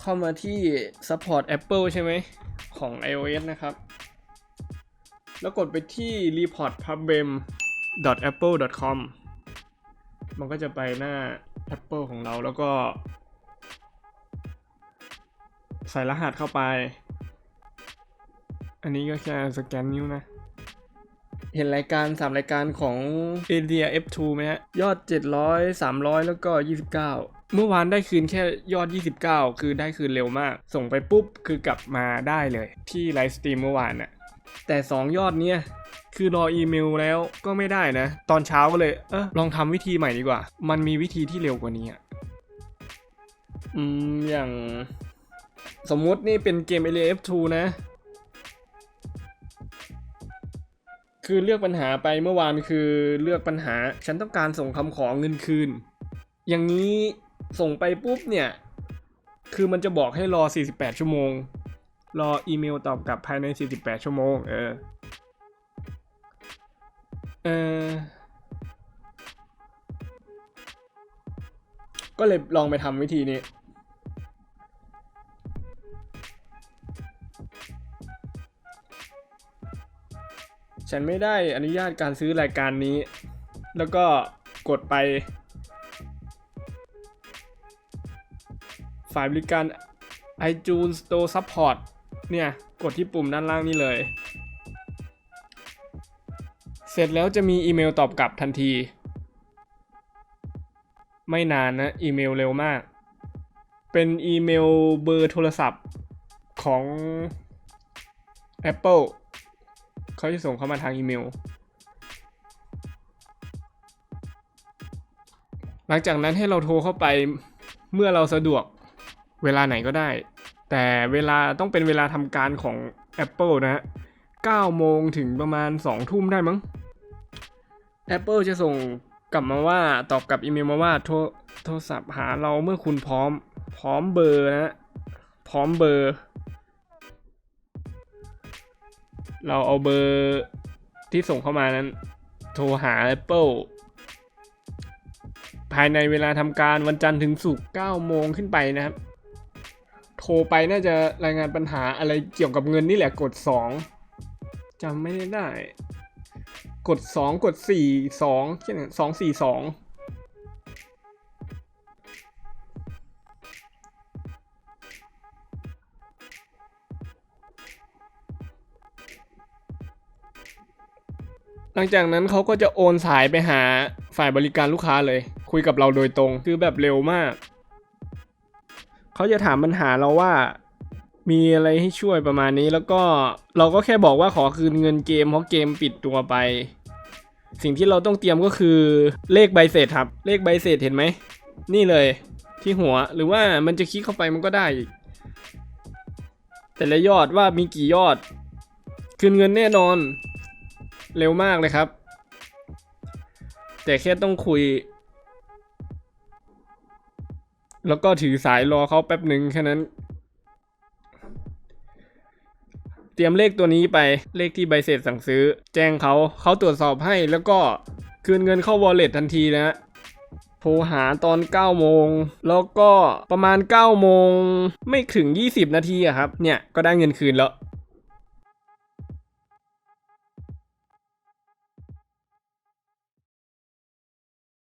เข้ามาที่ support Apple ใช่ไหม ของ iOS นะครับ แล้วกดไปที่ report problem apple com มันก็จะไปหน้า Apple ของเราแล้วก็ ใส่รหัสเข้าไป อันนี้ก็แค่สแกนนิ้วนะ เห็นรายการ 3 รายการของ a d i a F2 ไหมฮะ ยอด 700 300 แล้วก็ 29เมื่อวานได้คืนแค่ยอด 29 คือได้คืนเร็วมาก ส่งไปปุ๊บคือกลับมาได้เลย ที่ไลฟ์สตรีมเมื่อวานน่ะ แต่ 2 ยอดเนี้ยคือรออีเมลแล้วก็ไม่ได้นะ ตอนเช้าก็เลย เออลองทำวิธีใหม่ดีกว่า มันมีวิธีที่เร็วกว่านี้อะ อืม อย่าง สมมุตินี่เป็นเกม a l F2 นะ คือเลือกปัญหาไปเมื่อวานคือเลือกปัญหา ฉันต้องการส่งคำขอเงินคืน อย่างนี้ส่งไปปุ๊บเนี่ย คือมันจะบอกให้รอ 48 ชั่วโมง รออีเมลตอบกลับภายใน 48 ชั่วโมง เออ เออ ก็เลยลองไปทำวิธีนี้ ฉันไม่ได้อนุญาตการซื้อรายการนี้ แล้วก็กดไป ฝ่ายบริการ iTunes Store Support เนี่ย กดที่ปุ่มด้านล่างนี่เลย เสร็จแล้วจะมีอีเมลตอบกลับทันที ไม่นานนะ อีเมลเร็วมาก เป็นอีเมลเบอร์โทรศัพท์ของ Apple เขาจะส่งเข้ามาทางอีเมล หลังจากนั้นให้เราโทรเข้าไปเมื่อเราสะดวกเวลาไหนก็ได้ แต่เวลาต้องเป็นเวลาทำการของ Apple นะฮะ9โมงถึงประมาณ 2 ทุ่มได้มั้ง Apple จะส่งกลับมาว่าตอบกลับอีเมลมาว่าโทรโทรศัพท์หาเราเมื่อคุณพร้อม พร้อมเบอร์นะ พร้อมเบอร์ เราเอาเบอร์ที่ส่งเข้ามานั้น โทรหา Apple ภายในเวลาทำการวันจันทร์ถึงศุกร์9โมงขึ้นไปนะครับ โทรไปน่าจะรายงานปัญหาอะไรเกี่ยวกับเงินนี่แหละกด 2จำไม่ได้ กด 2 กด 4 2แค่นั้น2 4 2 หลังจากนั้นเขาก็จะโอนสายไปหาฝ่ายบริการลูกค้าเลย คุยกับเราโดยตรงคือแบบเร็วมาก เขาจะถามปัญหาเราว่ามีอะไรให้ช่วยประมาณนี้แล้วก็เราก็แค่บอกว่าขอคืนเงินเกมเพราะเกมปิดตัวไป สิ่งที่เราต้องเตรียมก็คือเลขใบเสร็จครับ เลขใบเสร็จเห็นไหม นี่เลยที่หัวหรือว่ามันจะคลิกเข้าไปมันก็ได้อีก แต่ละยอดว่ามีกี่ยอด คืนเงินแน่นอน เร็วมากเลยครับ แต่แค่ต้องคุย แล้วก็ถือสายรอเขาแป๊บหนึ่งแค่นั้น เตรียมเลขตัวนี้ไปเลขที่ใบเสร็จสั่งซื้อ แจ้งเขาเขาตรวจสอบให้แล้วก็คืนเงินเข้า wallet ทันทีนะโทรหาตอน 9 โมง แล้วก็ประมาณ 9 โมง ไม่ถึง 20 นาทีอะครับ เนี่ย ก็ได้เงินคืนแล้ว